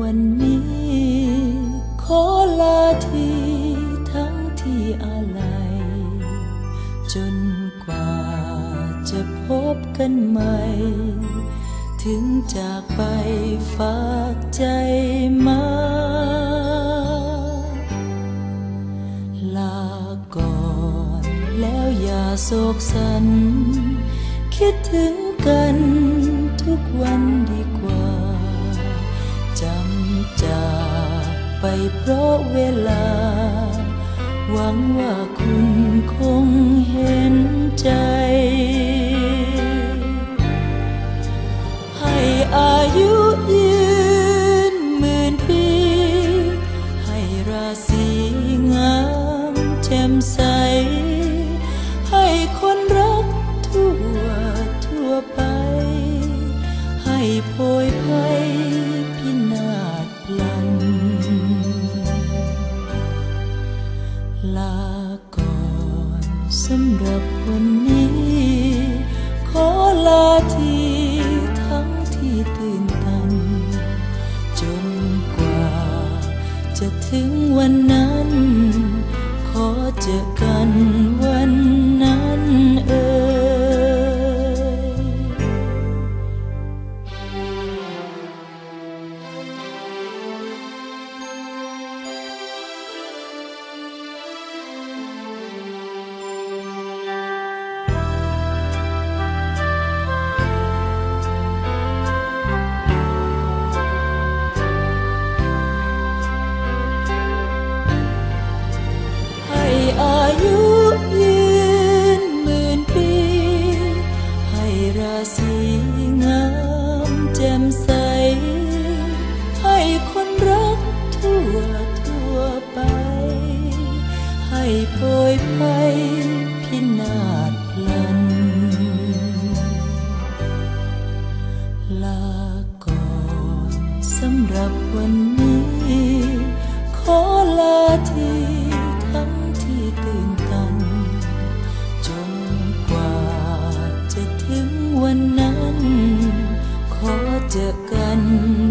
วันนี้ ขอลาที กันใหม่ ถึงจากไปฝากใจมา ลาก่อนแล้วอย่าโศกสัน คิดถึงกันทุกวันดีกว่าจำจากไปเพราะเวลา หวังว่าคุณคงเห็นใจ อายุยืนหมื่นปี ให้ราศีงามแจ่มใส ให้คนรักทั่วทั่วไป ให้โพยภัยพินาศพลัน ลาก่อนสำหรับวันนี้ ขอลาที วันนั้น อายุยืนหมื่นปี ให้ราศีงามแจ่มใส ให้คนรักทั่วทั่วไป ให้โพยภัยพินาศพลัน ลาก่อนสำหรับวันนี้ ขอลาที เจอกัน